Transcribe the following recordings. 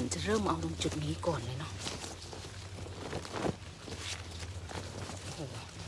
วัญจะเริ่มเอาตรงจุดนี้ก่อนเลยเนาะ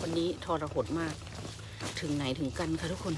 วันนี้ทรหดมาก ถึงไหนถึงกันคะทุกคน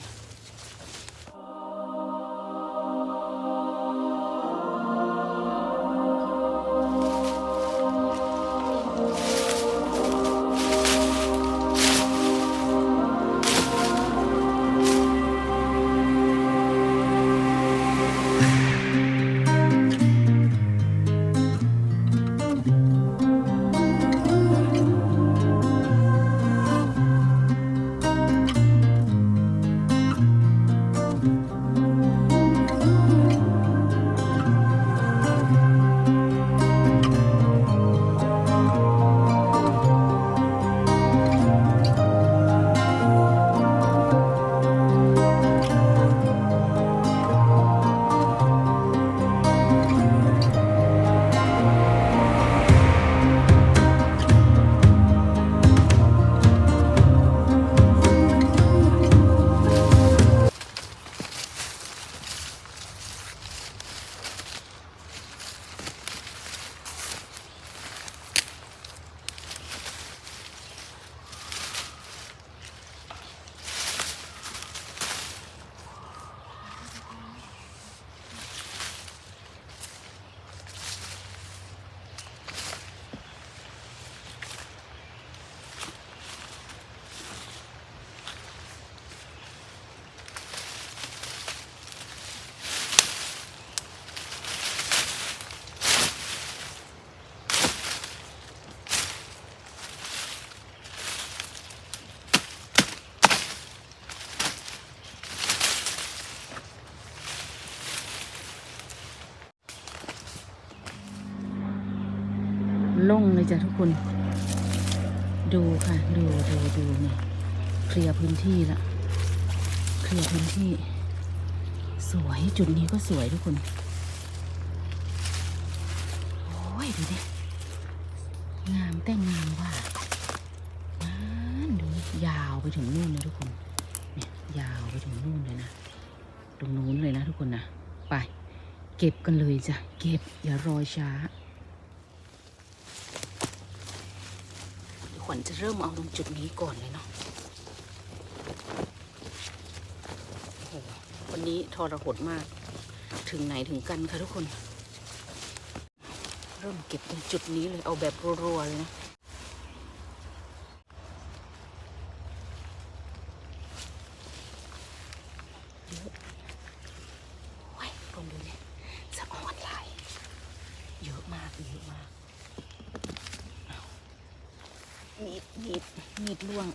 ล่งเลยจ้ะทุกคน ดูค่ะ ดูดูดูเนี่ยเคลียร์พื้นที่ละเคลียร์พื้นที่ สวยจุดนี้ก็สวยทุกคนโอ้ยดูดิงามแต่งงามว่านั่นดูยาวไปถึงนู่นเลยทุกคนเนี่ยยาวไปถึงนู่นเลยนะตรงนู้นเลยนะทุกคนนะไป เก็บกันเลยจ้ะเก็บอย่ารอช้า ขวัญจะเริ่มเอาตรงจุดนี้ก่อนเลยเนาะโอ้โหวันนี้ทรหดมาก ถึงไหนถึงกันค่ะทุกคน เริ่มเก็บตรงจุดนี้เลยเอาแบบรัวๆเลยนะ เยอะโอ้ยลองดูเนี่ยสะออนไหลายเยอะมาก เยอะมาก มีดมีดล่วง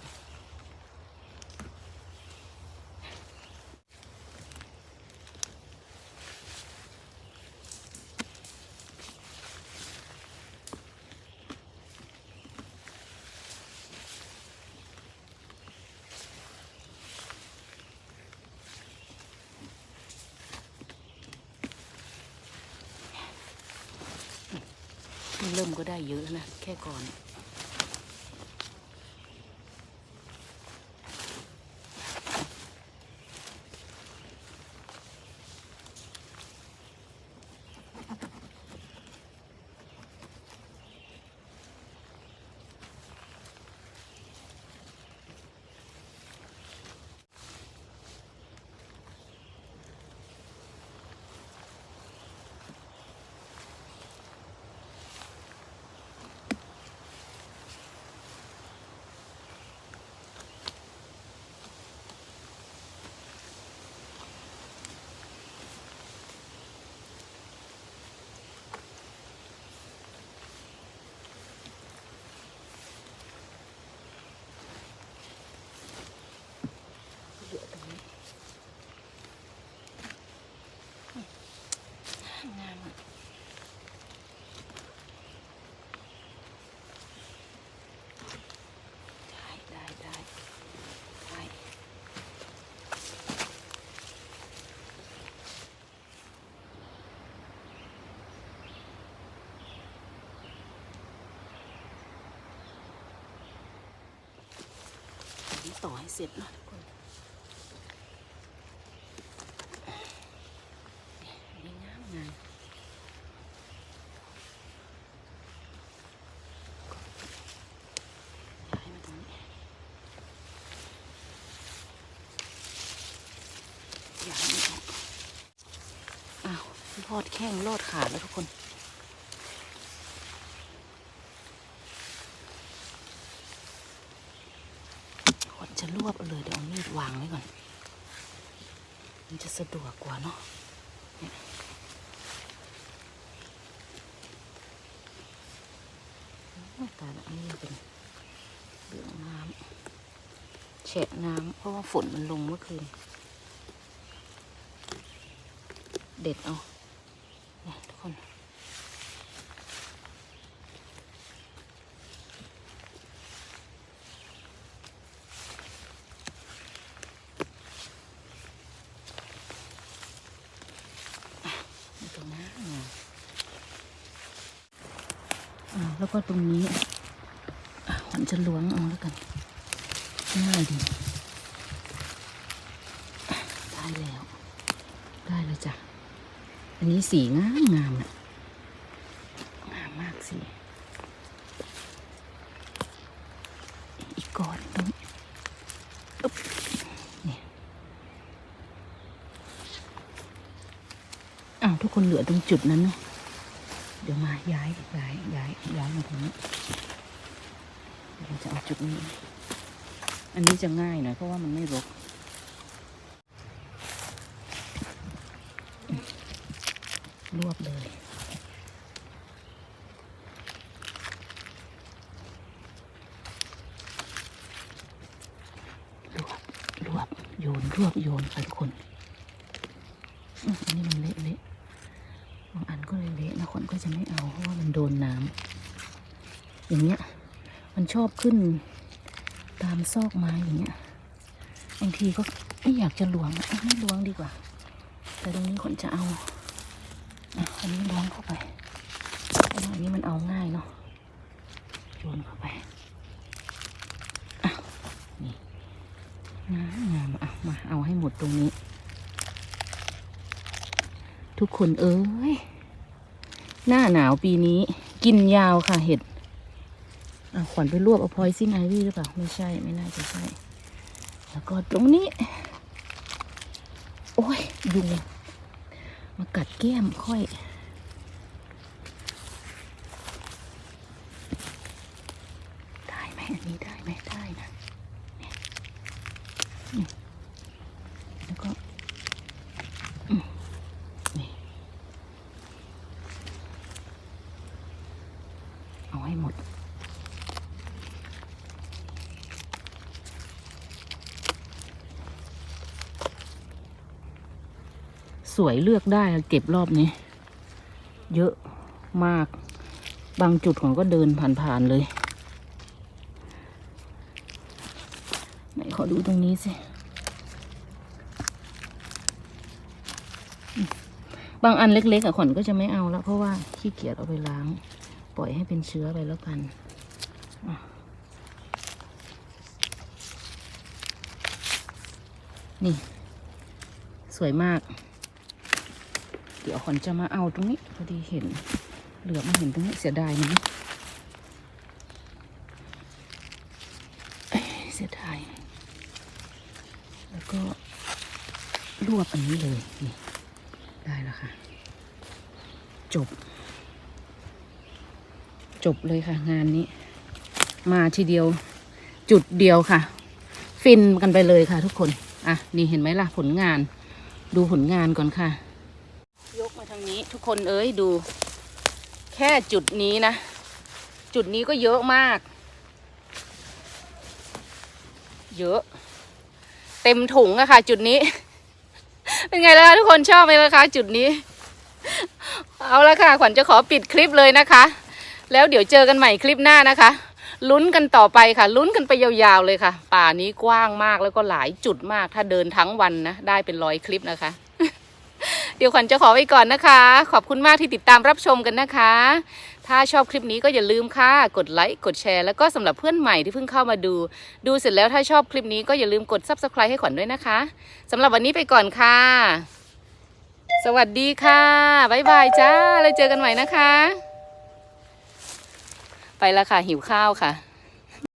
เริ่มก็ได้เยอะแล้วนะ แค่ก่อน ต่อให้เสร็จนะทุกคนนี่งามงามอย่าให้มันออกอ้าวรอดแข้งรอดขาแล้วทุกคน จะรวบเอาเลยเดี๋ยวเอามีดวางไว้ก่อน มันจะสะดวกกว่าเนาะเนี่ยโอ้ยตายละอันนี้เป็นเรื่องน้ำแฉะน้ำเพราะว่าฝนมันลงเมื่อคืน เด็ดเอาเนี่ยทุกคน ตรงนั้นอ่า แล้วก็ตรงนี้อะขวัญจะล้วงเอาแล้วกันง่ายดี ได้แล้ว ได้แล้วจ้ะ อันนี้สีงามงามอะงามมากสีอีกก่อนตรงอึ๊บนี่อ้าวทุกคนเหลือตรงจุดนั้นเนาะ ดี๋ยวมาย้ายย้ายย้ายย้ายมาตรงนี้เราจะเอาจุดนี้ อันนี้จะง่ายหน่อยเพราะว่ามันไม่รกรวบเลยรวบรวบโยนรวบโยนไปคนอันนี้มันเละ คนก็จะไม่เอาเพราะว่ามันโดนน้ำอย่างเงี้ย มันชอบขึ้นตามซอกไม้อย่างเงี้ยบางทีก็ไม่อยากจะหลวงไม่หลวงดีกว่า แต่ตรงนี้คนจะเอาอันนี้ล้วงเข้าไปอันนี้มันเอาง่ายเนาะโยนเข้าไปนี่งามงามอะมาเอาให้หมดตรงนี้ ทุกคนเอ้ย หน้าหนาวปีนี้ กินยาวค่ะเห็ดอะขวัญไปรวบเอาพลอยซิ่งไอวี่หรือเปล่า ไม่ใช่ ไม่น่าจะใช่ แล้วก็ตรงนี้ โอ้ยยุงมากัดแก้มค่อยได้ไหมอันนี้ได้ไหมได้นะเนี่ยอืมแล้วก็อืมนี่ เอาให้หมด สวยเลือกได้เก็บรอบนี้ เยอะมาก บางจุดของก็เดินผ่านๆเลย ไหนขอดูตรงนี้สิ บางอันเล็กๆอะขวัญก็จะไม่เอาแล้ว เพราะว่าขี้เกียจเอาไปล้าง ปล่อยให้เป็นเชื้อไปแล้วกันนี่ สวยมาก ดี๋ยวขวัญจะมาเอาตรงนี้พอดีเห็น เหลือมาเห็นตรงนี้เสียดายนะเสียดาย แล้วก็รวบอันนี้เลยนี่ได้แล้วค่ะ จบ จบเลยค่ะ งานนี้ มาทีเดียว จุดเดียวค่ะ ฟินกันไปเลยค่ะทุกคน อะ นี่เห็นไหมล่ะผลงาน ดูผลงานก่อนค่ะ ทางนี้ทุกคนเอ้ยดู แค่จุดนี้นะ จุดนี้ก็เยอะมาก เยอะ เต็มถุงอะค่ะ จุดนี้ เป็นไงล่ะทุกคนชอบไหมล่ะคะ จุดนี้ เอาละค่ะ ขวัญจะขอปิดคลิปเลยนะคะ แล้วเดี๋ยวเจอกันใหม่คลิปหน้านะคะลุ้นกันต่อไปค่ะ ลุ้นกันไปยาวๆเลยค่ะ ป่านี้กว้างมากแล้วก็หลายจุดมาก ถ้าเดินทั้งวันนะ ได้เป็นร้อยคลิปนะคะ เดี๋ยวขวัญจะขอไว้ก่อนนะคะ ขอบคุณมากที่ติดตามรับชมกันนะคะ ถ้าชอบคลิปนี้ก็อย่าลืมค่ะ กดไลค์ กดแชร์ แล้วก็สำหรับเพื่อนใหม่ที่เพิ่งเข้ามาดู ดูเสร็จแล้วถ้าชอบคลิปนี้ก็อย่าลืมกด subscribe ให้ขวัญด้วยนะคะสำหรับวันนี้ไปก่อนค่ะ สวัสดีค่ะบ๊ายบายจ้าแล้วเจอกันใหม่นะคะ ไปล้วค่ะหิวข้าวค่ะ